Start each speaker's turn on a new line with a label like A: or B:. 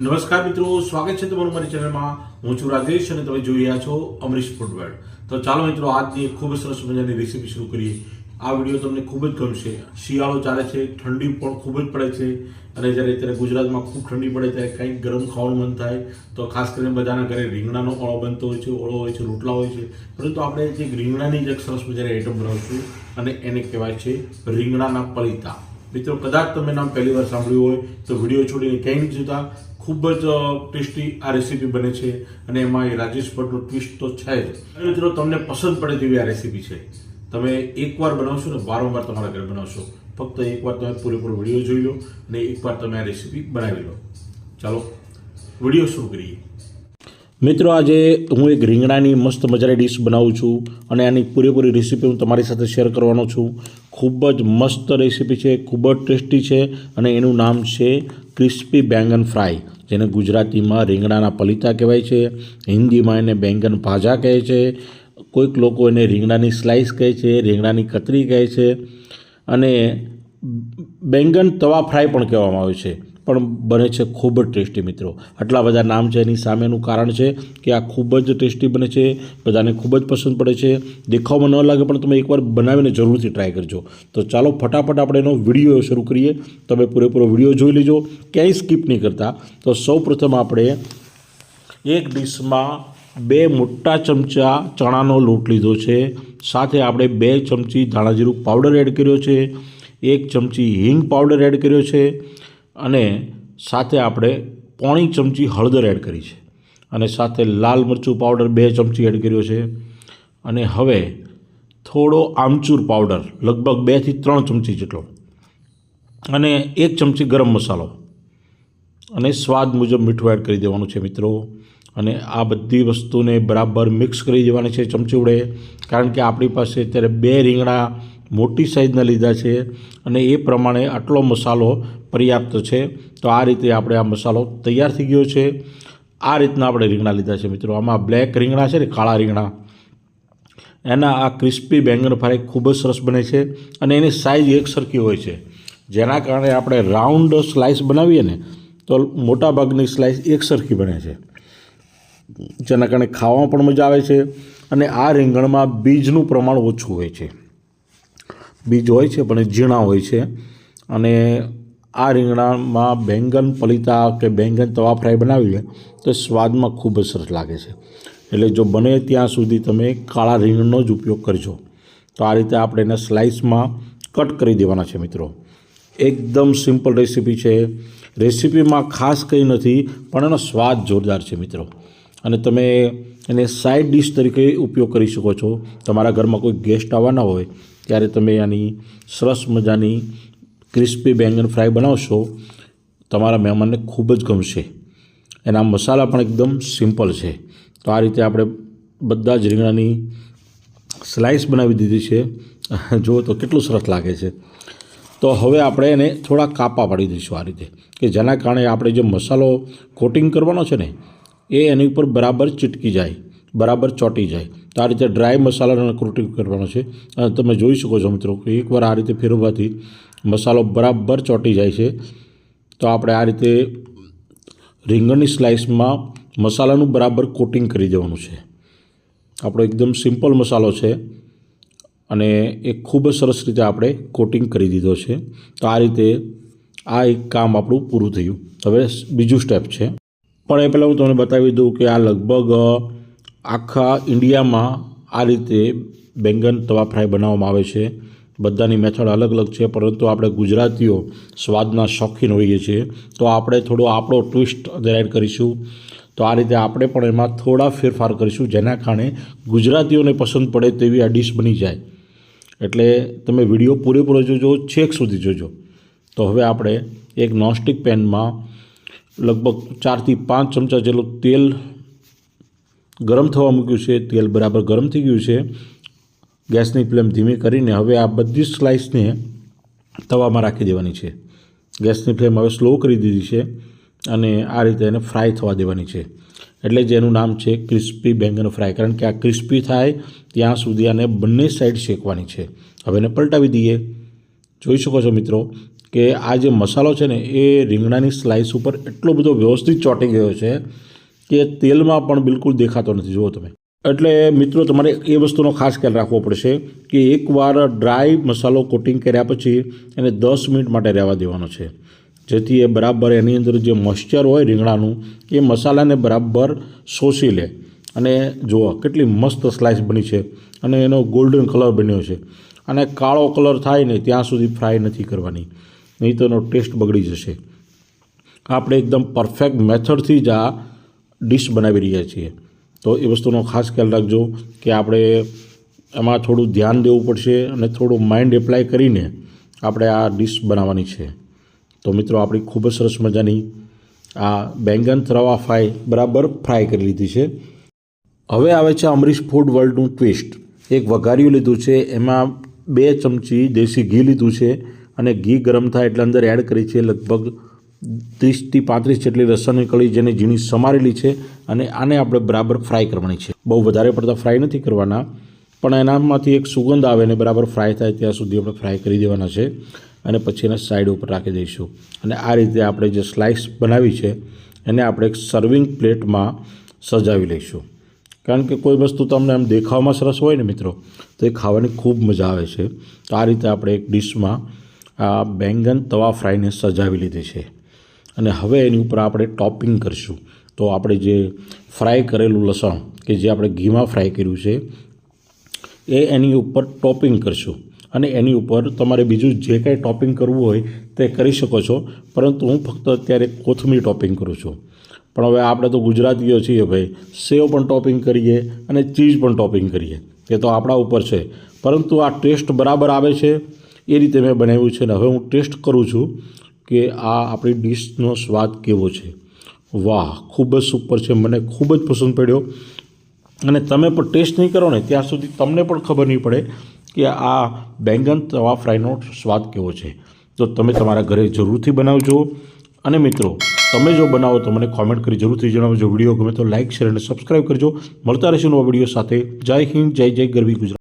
A: નમસ્કાર મિત્રો, સ્વાગત છે તમારું મારી ચેનલમાં. હું છું રાજેશ અને તમે જોઈ રહ્યા છો અમરીશ ફૂડવેર તો ચાલો મિત્રો, આજની ખૂબ સરસ મજાની રેસીપી શરૂ કરીએ. આ વીડિયો તમને ખૂબ જ ગમશે. શિયાળો ચાલે છે, ઠંડી પણ ખૂબ જ પડે છે. અને જ્યારે અત્યારે ગુજરાતમાં ખૂબ ઠંડી પડે ત્યારે કંઈક ગરમ ખાવાનું મન થાય. તો ખાસ કરીને બધાના ઘરે રીંગણાનો ઓળો બનતો હોય છે, ઓળો હોય છે, રોટલા હોય છે. પરંતુ આપણે જે રીંગણાની જ સરસ મજાની આઈટમ બનાવશું અને એને કહેવાય છે રીંગણાના પલિતા. મિત્રો, કદાચ તમે નામ પહેલી વાર સાંભળ્યું હોય તો વીડિયો છોડીને ક્યાંય નથી જતા. ખૂબ જ ટેસ્ટી આ રેસીપી બને છે અને એમાં એ રાજેશ ભટ્ટનો ટ્વિસ્ટ તો છે જ. અને મિત્રો, તમને પસંદ પડે તેવી આ રેસીપી છે. તમે એકવાર બનાવશો ને વારંવાર તમારા ઘરે બનાવશો. ફક્ત એકવાર તમે પૂરેપૂરો વીડિયો જોઈ લો અને એકવાર તમે આ રેસીપી બનાવી લો. ચાલો, વીડિયો શરૂ કરીએ. મિત્રો, આજે હું એક રીંગણાની મસ્ત મજાની ડીશ બનાવું છું અને આની પૂરેપૂરી રેસીપી હું તમારી સાથે શેર કરવાનો છું. ખૂબ જ મસ્ત રેસીપી છે, ખૂબ જ ટેસ્ટી છે અને એનું નામ છે ક્રિસ્પી બેંગન ફ્રાય, જેને ગુજરાતીમાં રીંગણાના પલિતા કહેવાય છે, હિન્દીમાં એને બેંગન ભાજા કહે છે, કોઈક લોકો એને રીંગણાની સ્લાઇસ કહે છે, રીંગણાની કતરી કહે છે અને બેંગન તવા ફ્રાય પણ કહેવામાં આવે છે. પણ બને છે ખૂબ જ ટેસ્ટી મિત્રો. આટલા બધા નામ છે, એની સામેનું કારણ છે કે આ ખૂબ જ ટેસ્ટી બને છે, બધાને ખૂબ જ પસંદ પડે છે. દેખાવમાં ન લાગે પણ તમે એકવાર બનાવીને જરૂરથી ટ્રાય કરજો. તો ચાલો ફટાફટ આપણે એનો વીડિયો શરૂ કરીએ. તમે પૂરેપૂરો વીડિયો જોઈ લેજો. ક્યાંય સ્કીપ નહીં કરતા. તો સૌ આપણે એક ડીશમાં બે મોટા ચમચા ચણાનો લોટ લીધો છે. સાથે આપણે બે ચમચી ધાણાજીરું પાવડર એડ કર્યો છે. એક ચમચી હિંગ પાવડર એડ કર્યો છે. અને સાથે આપણે પોણી ચમચી હળદર એડ કરી છે. અને સાથે લાલ મરચું પાવડર બે ચમચી એડ કર્યો છે. અને હવે થોડો આમચૂર પાવડર, લગભગ બેથી ત્રણ ચમચી જેટલો. અને એક ચમચી ગરમ મસાલો. અને સ્વાદ મુજબ મીઠું એડ કરી દેવાનું છે મિત્રો. અને આ બધી વસ્તુને બરાબર મિક્સ કરી દેવાની છે ચમચી વડે. કારણ કે આપણી પાસે અત્યારે બે રીંગણા મોટી સાઇઝના લીધા છે અને એ પ્રમાણે આટલો મસાલો પર્યાપ્ત છે. તો આ રીતે આપણે આ મસાલો તૈયાર થઈ ગયો છે. આ રીતના આપણે રીંગણા લીધા છે મિત્રો. આમાં બ્લેક રીંગણા છે ને કાળા રીંગણા. એના આ ક્રિસ્પી બેંગન ફ્રાય ખૂબ જ સરસ બને છે અને એની સાઇઝ એક સરખી હોય છે. જેના કારણે આપણે રાઉન્ડ સ્લાઇસ બનાવીએ ને તો મોટાભાગની સ્લાઇસ એક સરખી બને છે. જેના કારણે ખાવામાં પણ મજા આવે છે અને આ રીંગણમાં બીજનું પ્રમાણ ઓછું હોય છે. બીજ હોય છે, પણ એ ઝીણા હોય છે. અને આ રીંગણામાં બેંગન, પલિતા કે બેંગન તવા ફ્રાય બનાવીએ તો સ્વાદમાં ખૂબ જ સરસ લાગે છે. એટલે જો બને ત્યાં સુધી તમે કાળા રીંગણનો જ ઉપયોગ કરજો. તો આ રીતે આપણે એને સ્લાઇસમાં કટ કરી દેવાના છે મિત્રો. એકદમ સિમ્પલ રેસીપી છે. રેસીપીમાં ખાસ કંઈ નથી, પણ એનો સ્વાદ જોરદાર છે મિત્રો. અને તમે એને સાઈડ ડિશ તરીકે ઉપયોગ કરી શકો છો. તમારા ઘરમાં કોઈ ગેસ્ટ આવવાના હોય ત્યારે તમે આની સરસ મજાની ક્રિસ્પી બેંગન ફ્રાય બનાવશો, તમારા મહેમાનને ખૂબ જ ગમશે. એના મસાલા પણ એકદમ સિમ્પલ છે. તો આ રીતે આપણે બધા જ રીંગણાની સ્લાઇસ બનાવી દીધી છે. જુઓ તો કેટલું સરસ લાગે છે. તો હવે આપણે એને થોડા કાપા પાડી દઈશું આ રીતે, કે જેના કારણે આપણે જે મસાલો કોટિંગ કરવાનો છે ને, એ એની ઉપર બરાબર ચીટકી જાય. બરાબર ચોંટી જાય. તો આ રીતે ડ્રાય મસાલાનો કોટિંગ કરવાનો છે. અને તમે જોઈ શકો છો મિત્રો કે એકવાર આ રીતે ફેરવવાથી મસાલો બરાબર ચોંટી જાય છે. તો આપણે આ રીતે રીંગણની સ્લાઇસમાં મસાલાનું બરાબર કોટિંગ કરી દેવાનું છે. આપણો એકદમ સિમ્પલ મસાલો છે અને એ ખૂબ જ સરસ રીતે આપણે કોટિંગ કરી દીધો છે. તો આ રીતે આ એક કામ આપણું પૂરું થયું. હવે બીજું સ્ટેપ છે. પણ એ પહેલાં હું તમને બતાવી દઉં કે આ લગભગ આખા ઇન્ડિયામાં આ રીતે બેંગન તવા ફ્રાય બનાવવામાં આવે છે. બધાની મેથડ અલગ અલગ છે, પરંતુ આપણે ગુજરાતીઓ સ્વાદના શોખીન હોઈએ છીએ. તો આપણે થોડો આપણો ટ્વિસ્ટ એડ કરીશું. તો આ રીતે આપણે પણ એમાં થોડા ફેરફાર કરીશું, જેના કારણે ગુજરાતીઓને પસંદ પડે તેવી આ ડીશ બની જાય. એટલે તમે વીડિયો પૂરેપૂરો જોજો, છેક સુધી જોજો. તો હવે આપણે એક નોનસ્ટિક પેનમાં લગભગ ચારથી પાંચ ચમચા જેટલું તેલ ગરમ થવા મૂક્યું છે, તેલ બરાબર ગરમ થઈ ગયું છે. ગેસની ફ્લેમ ધીમી કરીને હવે આ બધી સ્લાઇસને તવામાં રાખી દેવાની છે. ગેસની ફ્લેમ હવે સ્લો કરી દીધી છે અને આ રીતે એને ફ્રાય થવા દેવાની છે. એટલે જેનું નામ છે ક્રિસ્પી બેંગન ફ્રાય. કારણ કે આ ક્રિસ્પી થાય ત્યાં સુધી આને બંને સાઈડ શેકવાની છે. હવે એને પલટાવી દઈએ. જોઈ શકો છો મિત્રો કે આ જે મસાલો છે ને, એ રીંગણાની સ્લાઇસ ઉપર એટલો બધો વ્યવસ્થિત ચોંટી ગયો છે કે તેલમાં પણ બિલકુલ દેખાતો નથી. જુઓ તમે. એટલે મિત્રો, તમારે એ વસ્તુનો ખાસ ખ્યાલ રાખવો પડશે કે એકવાર ડ્રાય મસાલો કોટિંગ કર્યા પછી એને દસ મિનિટ માટે રહેવા દેવાનો છે. જેથી એ બરાબર એની અંદર જે મોઇશ્ચર હોય રીંગણાનું, એ મસાલાને બરાબર શોષી લે. અને જુઓ, કેટલી મસ્ત સ્લાઇસ બની છે અને એનો ગોલ્ડન કલર બન્યો છે. અને કાળો કલર થાય ને ત્યાં સુધી ફ્રાય નથી કરવાની. નહીં તો એનો ટેસ્ટ બગડી જશે. આપણે એકદમ પરફેક્ટ મેથડથી જ આ ડિશ બનાવી રહ્યા છીએ. તો એ વસ્તુનો ખાસ ખ્યાલ રાખજો કે આપણે એમાં થોડું ધ્યાન દેવું પડશે અને થોડું માઇન્ડ એપ્લાય કરીને આપણે આ ડિશ બનાવવાની છે. તો મિત્રો, આપણી ખૂબ જ સરસ મજાની આ બેંગન રવા ફ્રાય બરાબર ફ્રાય કરી લીધી છે. હવે આવે છે અમરીશ ફૂડ વર્લ્ડનું ટ્વિસ્ટ એક વઘાર્યું લીધું છે, એમાં બે ચમચી દેશી ઘી લીધું છે અને ઘી ગરમ થાય એટલે અંદર એડ કરી છે લગભગ ત્રીસથી પાંત્રીસ જેટલી લસણની કળી જેને ઝીણી સમારેલી છે અને આને આપણે બરાબર ફ્રાય કરવાની છે. બહુ વધારે પડતા ફ્રાય નથી કરવાના, પણ એનામાંથી એક સુગંધ આવે ને બરાબર ફ્રાય થાય ત્યાં સુધી આપણે ફ્રાય કરી દેવાના છે અને પછી એને સાઈડ ઉપર રાખી દઈશું. અને આ રીતે આપણે જે સ્લાઇસ બનાવી છે, એને આપણે એક સર્વિંગ પ્લેટમાં સજાવી લઈશું. કારણ કે કોઈ વસ્તુ તમને આમ દેખાવામાં સરસ હોય ને મિત્રો, તો એ ખાવાની ખૂબ મજા આવે છે. તો આ રીતે આપણે એક ડીશમાં આ બેંગન તવા ફ્રાયને સજાવી લીધી છે. અને હવે એની ઉપર આપણે ટોપિંગ કરીશું. તો આપણે જે ફ્રાય કરેલું લસણ, કે જે આપણે ઘીમાં ફ્રાય કર્યું છે, એ એની ઉપર ટોપિંગ કરશું. અને એની ઉપર તમારે બીજું જે કાંઈ ટોપિંગ કરવું હોય તે કરી શકો છો, પરંતુ હું ફક્ત અત્યારે કોથમીર ટોપિંગ કરું છું. પણ હવે આપણે તો ગુજરાતીઓ છીએ ભાઈ. સેવ પણ ટોપિંગ કરીએ અને ચીઝ પણ ટોપિંગ કરીએ. એ તો આપણા ઉપર છે. પરંતુ આ ટેસ્ટ બરાબર આવે છે? એ રીતે મેં બનાવ્યું છે ને હવે હું ટેસ્ટ કરું છું. કે આ આપણી ડીશનો સ્વાદ કેવો છે. વાહ, ખૂબ જ સુપર છે, મને ખૂબ જ પસંદ પડ્યો. અને તમે પણ ટેસ્ટ નહીં કરો ને, ત્યાં સુધી તમને પણ ખબર નહીં પડે કે આ બેંગન તવા ફ્રાયનો સ્વાદ કેવો છે. તો તમે તમારા ઘરે જરૂરથી બનાવજો. અને મિત્રો, તમે જો બનાવો તો મને કોમેન્ટ કરી જરૂરથી જણાવજો. વીડિયો ગમે તો લાઇક શેર અને સબસ્ક્રાઈબ કરજો. મળતા રહેશે નવા વીડિયો સાથે. જય હિન્દ, જય જય ગરવી ગુજરાત.